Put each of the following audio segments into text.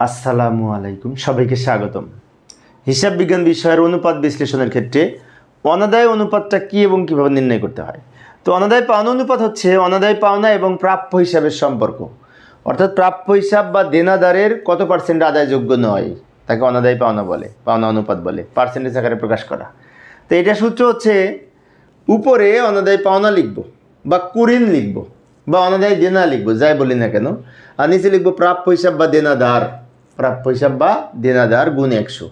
আসসালামু আলাইকুম, সবাইকে স্বাগতম। হিসাব বিজ্ঞান বিষয়ের অনুপাত বিশ্লেষণের ক্ষেত্রে অনাদায় অনুপাতটা কী এবং কীভাবে নির্ণয় করতে হয়? তো অনাদায় পাওনা অনুপাত হচ্ছে অনাদায় পাওনা এবং প্রাপ্য হিসাবের সম্পর্ক। অর্থাৎ প্রাপ্য হিসাব বা দেনাদারের কত পার্সেন্ট আদায়যোগ্য নয়, তাকে অনাদায় পাওনা বলে, পাওনা অনুপাত বলে পার্সেন্টেজ আকারে প্রকাশ করা। তো এটা সূত্র হচ্ছে উপরে অনাদায় পাওনা লিখব বা কুরিন লিখব বা অনাদায় দেনা লিখব, যাই বলি না কেন, আর নিচে লিখব প্রাপ্য হিসাব বা দেনাদার। প্রাপ্য হিসাব বা দেনাদার গুণ একশো।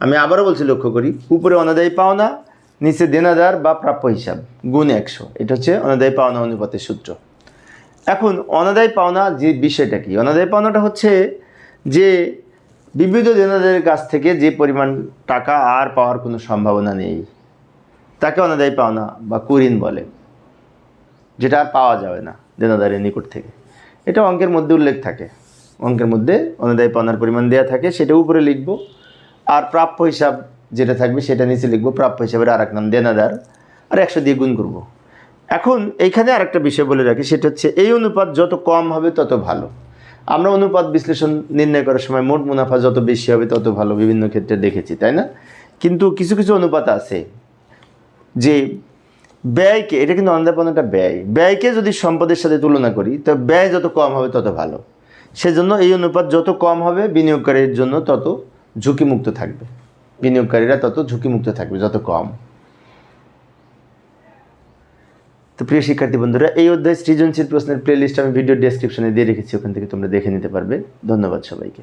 আমি আবারও বলছি, লক্ষ্য করি, উপরে অনাদায়ী পাওনা, নিচে দেনাদার বা প্রাপ্য হিসাব গুণ একশো। এটা হচ্ছে অনাদায়ী পাওনা অনুপাতের সূত্র। এখন, অনাদায়ী পাওনা যে বিষয়টা কি? অনাদায়ী পাওনাটা হচ্ছে যে বিবিধ দেনাদারের কাছ থেকে যে পরিমাণ টাকা আর পাওয়ার কোনো সম্ভাবনা নেই, তাকে অনাদায়ী পাওনা বা কুরিন বলে, যেটা আর পাওয়া যাবে না দেনাদারের নিকট থেকে। এটা অঙ্কের মধ্যে উল্লেখ থাকে। অঙ্কের মধ্যে অনুদায়ী পাওনার পরিমাণ দেওয়া থাকে, সেটা উপরে লিখব। আর প্রাপ্য হিসাব যেটা থাকবে, সেটা নিচে লিখব। প্রাপ্য হিসাবের আর এক নাম দেনাদার। আর একশো দিয়ে গুণ করব। এখন এইখানে আরেকটা বিষয় বলে রাখি, সেটা হচ্ছে এই অনুপাত যত কম হবে, তত ভালো। আমরা অনুপাত বিশ্লেষণ নির্ণয় করার সময় মোট মুনাফা যত বেশি হবে, তত ভালো, বিভিন্ন ক্ষেত্রে দেখেছি, তাই না? কিন্তু কিছু কিছু অনুপাত আছে যে ব্যয়কে, এটা কিন্তু অন্দাপনাটা ব্যয়। ব্যয়কে যদি সম্পদের সাথে তুলনা করি, তো ব্যয় যত কম হবে, তত ভালো। সেজন্য এই অনুপাত যত কম হবে, বিনিয়োগকারীর জন্য তত ঝুঁকিমুক্ত থাকবে। বিনিয়োগকারীরা তত ঝুঁকিমুক্ত থাকবে যত কম। তো প্রিয় শিক্ষার্থী বন্ধুরা, এই অধ্যায় সৃজনশীল প্রশ্নের প্লেলিস্ট আমি ভিডিও ডেসক্রিপশনে দিয়ে রেখেছি, ওখান থেকে তোমরা দেখে নিতে পারবে। ধন্যবাদ সবাইকে।